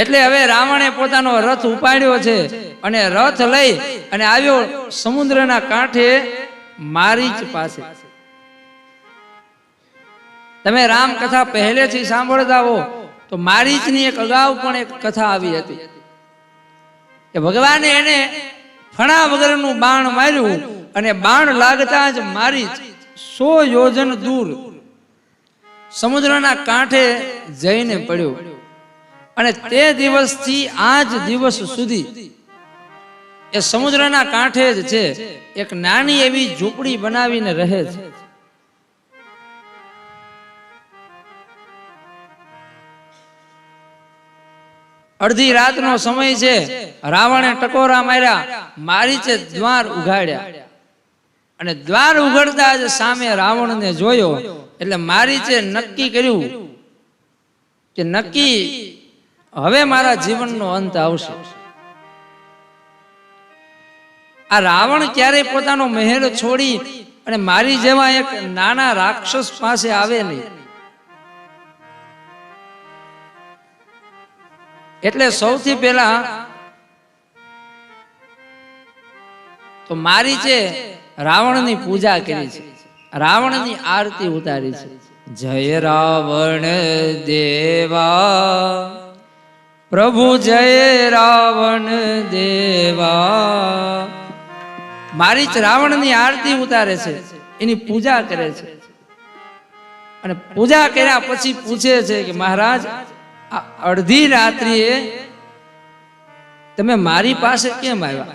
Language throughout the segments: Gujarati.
એટલે હવે રાવણે પોતાનો રથ ઉપાડ્યો છે અને રથ લઈ અને આવ્યો સમુદ્રના કાંઠે મારીચ પાસે. તમે રામ કથા પહેલેથી સાંભળતા હો, તો મારીચની એક અગાઉ પણ એક કથા આવી હતી. કે ભગવાને એને ફણા વગરનું બાણ માર્યું અને બાણ લાગતા જ મારીચ સો યોજન દૂર સમુદ્રના કાંઠે જઈને પડ્યો. અને તે દિવસથી આજ દિવસ સુધી એ સમુદ્રના કાંઠે જ છે, એક નાની એવી ઝૂંપડી બનાવીને રહે છે. અડધી રાતનો સમય છે, રાવણે ટકોરા માર્યા, મારી છે દ્વાર ઉઘાડ્યા. અને દ્વાર ઉઘડતા જ સામે રાવણને જોયો, એટલે મારી છે નક્કી કર્યું કે નક્કી હવે મારા જીવનનો અંત આવશે. આ રાવણ ક્યારે પોતાનો મહેલ છોડી અને મારી જેવા એક નાના રાક્ષસ પાસે આવે નહીં. એટલે સૌથી પહેલા તો મારી છે રાવણની પૂજા કરી છે, રાવણની આરતી ઉતારી છે. જય રાવણ દેવા. પ્રભુ જય રાવણ દેવા. મારી જ રાવણની આરતી ઉતારે છે, એની પૂજા કરે છે. અને પૂજા કર્યા પછી પૂછે છે કે મહારાજ, આ અડધી રાત્રિએ તમે મારી પાસે કેમ આવ્યા?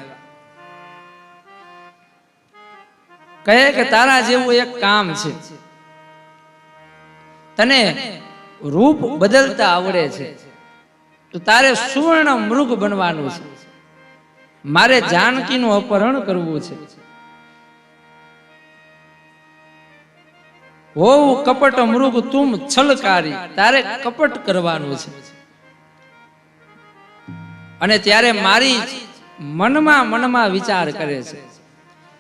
કહે કે તારા જેવું એક કામ છે. તને રૂપ બદલતા આવડે છે. તો તારે સુવર્ણ મૃગ બનવાનું છે. મારે જાનકીનું અપહરણ કરવું છે. હોવું કપટ મૃગ તુમ છલકારી, તારે કપટ કરવાનું છે. અને ત્યારે મારી મનમાં મનમાં વિચાર કરે છે.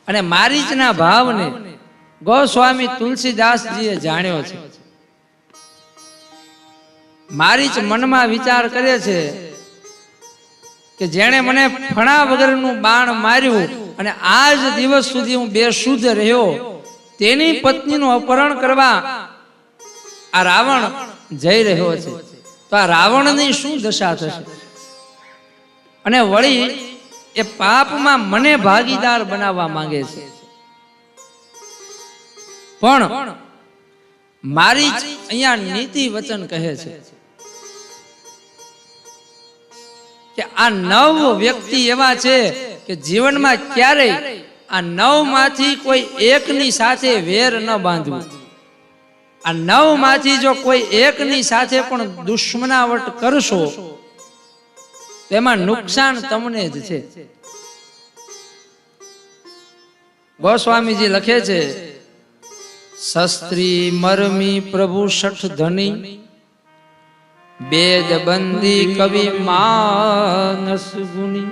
અને મારી જ ના ભાવને ગોસ્વામી તુલસીદાસજીએ જાણ્યો છે. મારીચ મનમાં વિચાર કરે છે કે જેણે મને ફણા વગરનું બાણ માર્યું અને આજ દિવસ સુધી હું બેશુદ્ધ રહ્યો. તેની પત્નીનું અપહરણ કરવા આ રાવણ જઈ રહ્યો છે. તો આ રાવણની શું દશા થશે? અને વળી એ પાપમાં મને ભાગીદાર બનાવવા માંગે છે. પણ મારી જ અહીંયા નીતિ વચન કહે છે. આ નવ વ્યક્તિ એવા છે કે જીવનમાં ક્યારેય આ નવમાંથી કોઈ એકની સાથે વેર ન બાંધવું. આ નવમાંથી જો કોઈ એકની સાથે પણ દુશ્મનાવટ કરશો, તેમાં નુકસાન તમને જ છે. ગોસ્વામીજી લખે છે શસ્ત્રી મરમી પ્રભુ શઠ ધની બેદ બંદી કવિ માનસ ગુની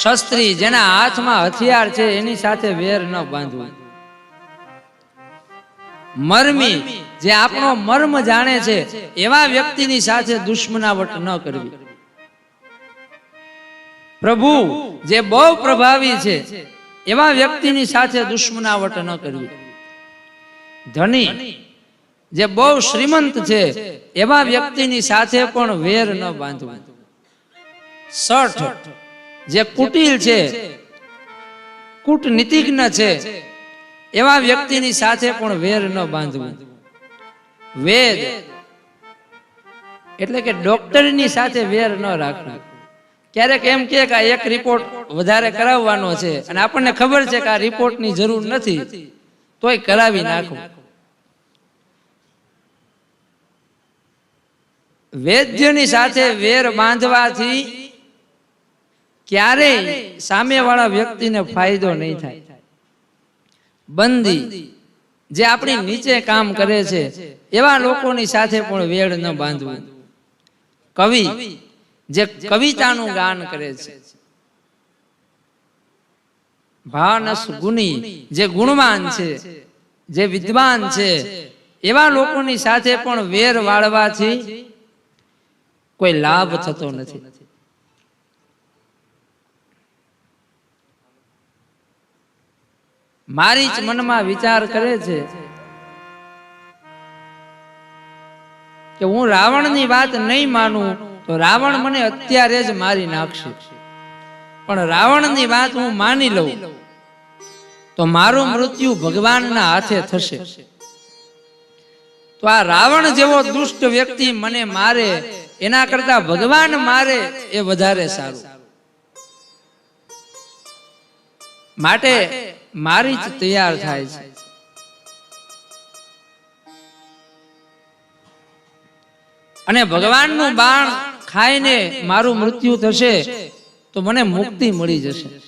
શસ્ત્રી જેના હાથમાં હથિયાર છે, એની સાથે વેર ન બાંધવું. મર્મી જે આપણો મર્મ જાણે છે, એવા વ્યક્તિની સાથે દુશ્મનાવટ ન કરવી. પ્રભુ જે બહુ પ્રભાવી છે, એવા વ્યક્તિની સાથે દુશ્મનાવટ ન કરવી. ધની જે બહુ શ્રીમંત છે એવા વ્યક્તિની સાથે પણ વેર ન બાંધવું. સઠ જે કુટિલ છે કૂટનીતિજ્ઞ છે એવા વ્યક્તિની સાથે પણ વેર ન બાંધવું. વેદ એટલે કે ડોક્ટરની સાથે વેર ન રાખવું. ક્યારેક એમ કે આ એક રિપોર્ટ વધારે કરાવવાનો છે અને આપણને ખબર છે કે આ રિપોર્ટની જરૂર નથી. તોય કરાવી નાખવું વેદ્યની સાથે વેર બાંધવાથી ક્યારેય સામેવાળા વ્યક્તિને ફાયદો નહીં થાય. બંદી જે આપણી નીચે કામ કરે છે એવા લોકોની સાથે પણ વેડ ન બાંધવું. કવિ જે કવિતાનું ગાન કરે છે. ભાનસ ગુની જે ગુણવાન છે જે વિદ્વાન છે એવા લોકોની સાથે પણ વેર વાળવાથી કોઈ લાભ થતો નથી. મારી જ મનમાં વિચાર કરે છે કે હું રાવણની વાત નહીં માનું તો રાવણ મને અત્યારે જ મારી નાખશે. પણ રાવણની વાત હું માની લઉં તો મારું મૃત્યુ ભગવાનના હાથે થશે. તો આ રાવણ જેવો દુષ્ટ વ્યક્તિ મને મારે એના કરતા ભગવાન મારે એ વધારે સારું. માટે મારી જ તૈયાર થાય છે. અને ભગવાનનું બાણ ખાઈને મારું મૃત્યુ થશે તો મને મુક્તિ મળી જશે.